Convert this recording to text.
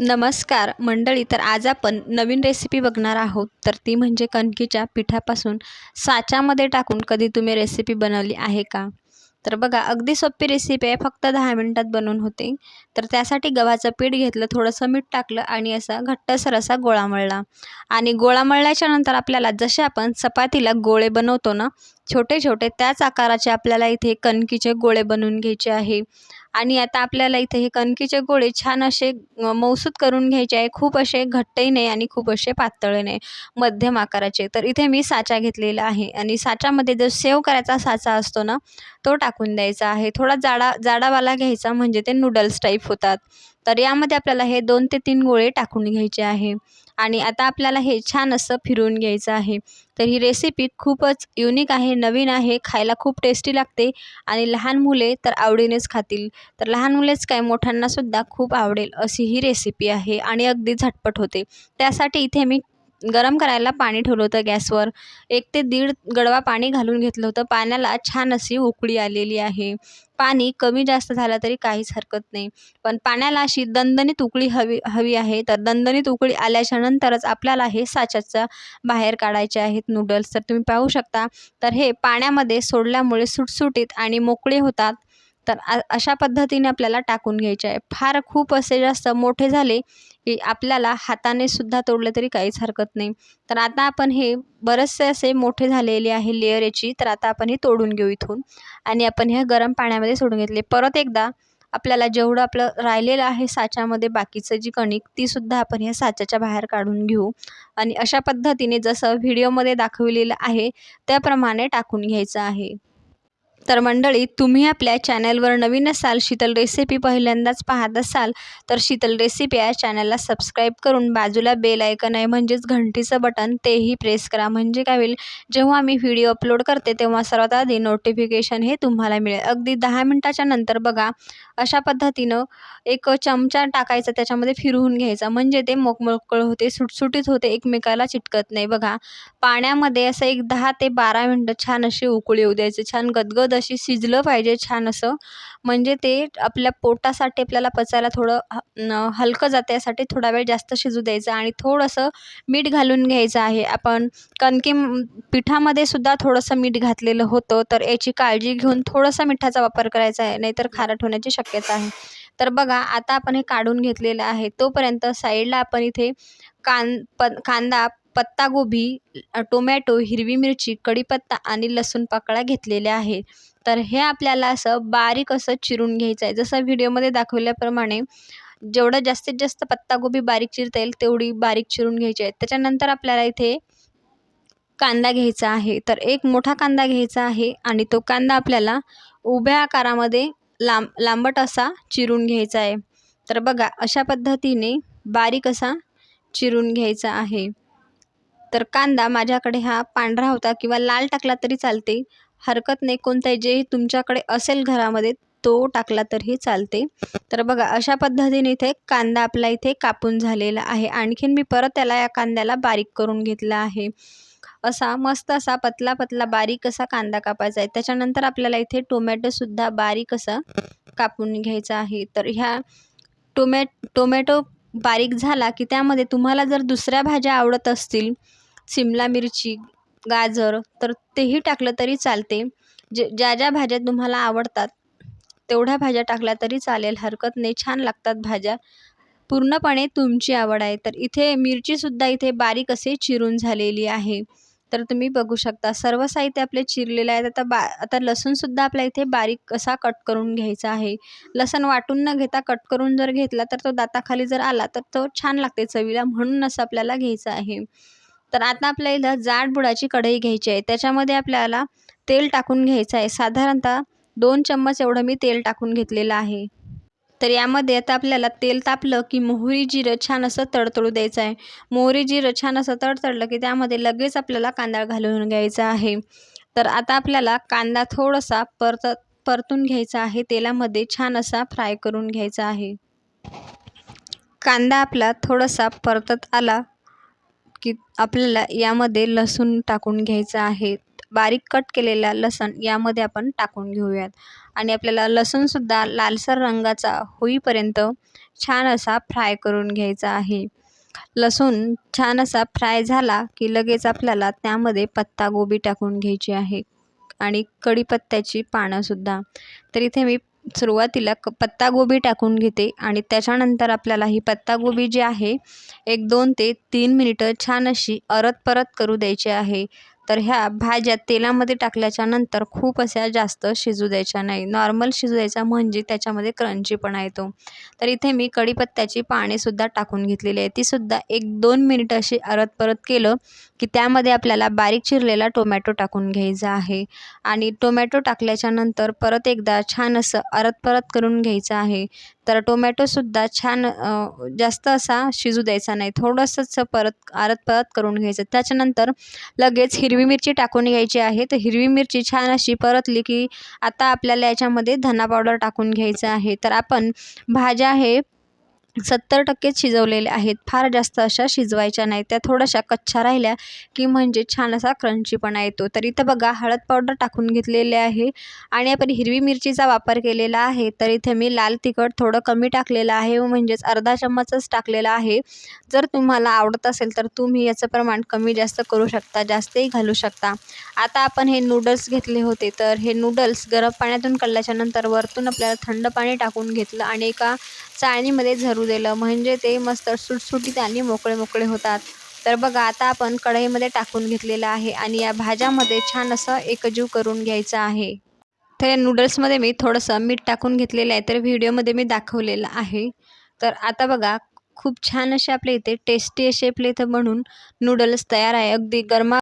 नमस्कार मंडळी. तर आज आपण नवीन रेसिपी बघणार आहोत. तर ती म्हणजे कणकीच्या पिठापासून साच्यामध्ये टाकून कधी तुम्ही रेसिपी बनवली आहे का? तर बघा अगदी सोपी रेसिपी आहे. फक्त दहा मिनटात बनवून होते. तर त्यासाठी गव्हाचं पीठ घेतलं थोडंसं मीठ टाकलं आणि असा घट्टसर असा गोळा मळला. आणि गोळा मळल्याच्या नंतर आपल्याला जसे आपण चपातीला गोळे बनवतो ना छोटे छोटे त्याच आकाराचे आपल्याला इथे कणकीचे गोळे बनवून घ्यायचे आहे. आणि आता आपल्याला इथे हे कणकीचे गोळे छान असे मऊसूत करून घ्यायचे आहे. खूप असे घट्टही नाही आणि खूप असे पातळही नाही. मध्यम आकाराचे. तर इथे मी साचा घेतलेला आहे. आणि साच्यामध्ये जो सेव करायचा साचा असतो ना तो टाकून द्यायचा आहे. थोडा जाडा जाडावाला घ्यायचा म्हणजे ते नूडल्स टाईप होतात. तर यामध्ये आपल्याला हे दोन ते तीन गोळे टाकून घ्यायचे आहे. आणि आता आपल्याला हे छान असं फिरवून घ्यायचं आहे. तर ही रेसिपी खूपच युनिक आहे नवीन आहे खायला खूप टेस्टी लागते आणि लहान मुले तर आवडीनेच खातील. तर लहान मुलेच काय मोठ्यांनासुद्धा खूप आवडेल अशी ही रेसिपी आहे आणि अगदी झटपट होते. त्यासाठी इथे मी गरम करायला पाणी ठेवलं होतं गॅसवर. एक ते दीड गडवा पाणी घालून घेतलं होतं. पाण्याला छान अशी उकळी आलेली आहे. पाणी कमी जास्त झालं तरी काहीच हरकत नाही. पण पाण्याला अशी दणदणीत उकळी हवी हवी आहे. तर दणदणीत उकळी आल्याच्या नंतरच आपल्याला हे साच्याचा बाहेर काढायचे आहेत नूडल्स तर तुम्ही पाहू शकता. तर हे पाण्यामध्ये सोडल्यामुळे सुटसुटीत आणि मोकळे होतात. तर अशा पद्धतीने आपल्याला टाकून घ्यायचे आहे. फार खूप असे जास्त मोठे झाले की आपल्याला हाताने सुद्धा तोडले तरी काहीच हरकत नाही. तर आता आपण हे बरेचसे असे मोठे झालेले आहे लेअर याची तर आता आपण हे तोडून घेऊ इथून. आणि आपण हे गरम पाण्यामध्ये सोडून घेतले. परत एकदा आपल्याला जेवढं आपलं राहिलेलं आहे साच्यामध्ये बाकीचं जी कणिक तीसुद्धा आपण ह्या साच्याच्या बाहेर काढून घेऊ. आणि अशा पद्धतीने जसं व्हिडिओमध्ये दाखवलेलं आहे त्याप्रमाणे टाकून घ्यायचं आहे. तर मंडळी तुम्ही आपल्या चॅनलवर नवीन असाल शीतल रेसिपी पहिल्यांदाच पाहत असाल तर शीतल रेसिपी या चॅनलला सबस्क्राईब करून बाजूला बेल ऐकन आहे म्हणजेच घंटीचं बटन तेही प्रेस करा. म्हणजे काय होईल जेव्हा मी व्हिडिओ अपलोड करते तेव्हा सर्वात आधी नोटिफिकेशन हे तुम्हाला मिळेल. अगदी दहा मिनटाच्या नंतर बघा अशा पद्धतीनं एक चमचा टाकायचा त्याच्यामध्ये फिरवून घ्यायचा. म्हणजे ते मोकमोकळ होते सुटसुटीत होते एकमेकाला चिटकत नाही. बघा पाण्यामध्ये असं एक दहा ते बारा मिनटं छान अशी उकळी येऊ द्यायचे छान गदगद अशी शिजलं पाहिजे छान असं. म्हणजे ते आपल्या पोटासाठी आपल्याला पचायला थोडं हलकं जाते यासाठी थोडा वेळ जास्त शिजू द्यायचं आणि थोडंसं मीठ घालून घ्यायचं आहे. आपण कणके पिठामध्ये सुद्धा थोडंसं मीठ घातलेलं होतं तर याची काळजी घेऊन थोडासा मिठाचा वापर करायचा आहे नाहीतर खारट होण्याची शक्यता आहे. तर बघा आता आपण हे काढून घेतलेलं आहे. तोपर्यंत साईडला आपण इथे कान प कांदा पत्तागोबी टोमॅटो हिरवी मिरची कढीपत्ता आणि लसूण पाकळ्या घेतलेल्या आहे तर हे आपल्याला असं बारीक असं चिरून घ्यायचं आहे. जसं व्हिडिओमध्ये दाखवल्याप्रमाणे जेवढं जास्तीत जास्त पत्तागोबी बारीक चिरता येईल तेवढी बारीक चिरून घ्यायची आहे. त्याच्यानंतर आपल्याला इथे कांदा घ्यायचा आहे. तर एक मोठा कांदा घ्यायचा आहे आणि तो कांदा आपल्याला उभ्या आकारामध्ये लांब लांबट असा चिरून घ्यायचा आहे. तर बघा अशा पद्धतीने बारीक असा चिरून घ्यायचा आहे. तर कांदा माझ्याकडे हा पांढरा होता किंवा लाल टाकला तरी चालते. हरकत नाही कोणताही जे तुमच्याकडे असेल घरामध्ये तो टाकला तरीही चालते. तर बघा अशा पद्धतीने इथे कांदा आपला इथे कापून झालेला आहे. आणखीन मी परत त्याला या कांद्याला बारीक करून घेतला आहे. असा मस्त असा पतला पतला बारीक असा कांदा कापायचा आहे. त्याच्यानंतर आपल्याला इथे टोमॅटोसुद्धा बारीक असा कापून घ्यायचा आहे. तर ह्या टोमॅ टोमॅटो बारीक झाला की त्यामध्ये तुम्हाला जर दुसऱ्या भाज्या आवडत असतील शिमला मिरची गाजर तर तेही टाकलं तरी चालते. जे ज्या ज्या भाज्या तुम्हाला आवडतात तेवढ्या भाज्या टाकल्या तरी चालेल. हरकत नाही छान लागतात भाज्या. पूर्णपणे तुमची आवड आहे. तर इथे मिरचीसुद्धा इथे बारीक असे चिरून झालेली आहे. तर तुम्ही बघू शकता सर्व साहित्य आपले चिरलेले आहेत. आता बा आता लसूणसुद्धा आपल्या इथे बारीक असा कट करून घ्यायचा आहे. लसण वाटून न घेता कट करून जर घेतला तर तो दाताखाली जर आला तर तो छान लागते चवीला म्हणून असं आपल्याला घ्यायचं आहे. तर आता आपल्याला जाड बुडाची कढई घ्यायची आहे. त्याच्यामध्ये आपल्याला तेल टाकून घ्यायचं आहे. साधारणतः दोन चम्मच एवढं मी तेल टाकून घेतलेलं आहे. तर यामध्ये आता आपल्याला तेल तापलं की मोहरी जिरं छान असं तडतडू द्यायचं आहे. मोहरी जिरं छान असं तडतडलं की त्यामध्ये लगेच आपल्याला कांदा घालून घ्यायचा आहे. तर आता आपल्याला कांदा थोडासा परत परतून घ्यायचा आहे. तेलामध्ये छान असा फ्राय करून घ्यायचा आहे. कांदा आपला थोडासा परतत आला की आपल्याला यामध्ये लसूण टाकून घ्यायचं आहे. बारीक कट केलेला लसूण यामध्ये आपण टाकून घेऊयात. आणि आपल्याला लसूणसुद्धा लालसर रंगाचा होईपर्यंत छान असा फ्राय करून घ्यायचा आहे. लसूण छान असा फ्राय झाला की लगेच आपल्याला त्यामध्ये पत्तागोबी टाकून घ्यायची आहे. आणि कढीपत्त्याची पानंसुद्धा तर इथे मी सुरुवातीला क पत्तागोबी टाकून घेते आणि त्याच्यानंतर आपल्याला ही पत्तागोबी जी आहे एक दोन ते तीन मिनिटं छान अशी अरत परत करू द्यायची आहे. तर ह्या भाज्या तेलामध्ये टाकल्याच्या नंतर खूप अशा जास्त शिजू द्यायच्या नाही. नॉर्मल शिजू द्यायचा म्हणजे त्याच्यामध्ये क्रंचीपणा येतो तर इथे मी कढीपत्त्याची पानेसुद्धा टाकून घेतलेली आहे. तीसुद्धा एक दोन मिनिटं अशी अरत परत केलं की त्यामध्ये आपल्याला बारीक चिरलेला टोमॅटो टाकून घ्यायचा आहे. आणि टोमॅटो टाकल्याच्यानंतर परत एकदा छान असं अरत परत करून घ्यायचं आहे. तर टोमॅटोसुद्धा छान जास्त असा शिजू द्यायचा नाही. थोडंसंच परत आरत परत करून घ्यायचं. त्याच्यानंतर लगेच हिरवी मिरची टाकून घ्यायची आहे. तर हिरवी मिरची छान अशी परतली की आता आपल्याला याच्यामध्ये धना पावडर टाकून घ्यायचं आहे. तर आपण भाज्या हे सत्तर टक्केच शिजवलेले आहेत. फार जास्त अशा शिजवायच्या नाही त्या थोड्याशा कच्च्या राहिल्या की म्हणजे छान असा क्रंचीपणा येतो. तर इथं बघा हळद पावडर टाकून घेतलेले आहे आणि आपण हिरवी मिरचीचा वापर केलेला आहे. तर इथे मी लाल तिखट थोडं कमी टाकलेलं आहे. म्हणजेच अर्धा चम्मचच टाकलेला आहे. जर तुम्हाला आवडत असेल तर तुम्ही याचं प्रमाण कमी जास्त करू शकता जास्तही घालू शकता. आता आपण हे नूडल्स घेतले होते. तर हे नूडल्स गरम पाण्यातून काढल्याच्यानंतर वरतून आपल्याला थंड पाणी टाकून घेतलं आणि एका चाळणीमध्ये करू दिलं म्हणजे ते मस्त सुटसुटीत आणि मोकळे मोकळे होतात. तर बघा आता आपण कढईमध्ये टाकून घेतलेलं आहे आणि या भाज्यामध्ये छान असं एकजीव करून घ्यायचं आहे. तर या नूडल्समध्ये मी थोडंसं मीठ टाकून घेतलेलं आहे तर व्हिडिओमध्ये मी दाखवलेलं आहे. तर आता बघा खूप छान असे आपल्या इथे टेस्टी असे आपल्या इथं म्हणून नूडल्स तयार आहे. अगदी गरमा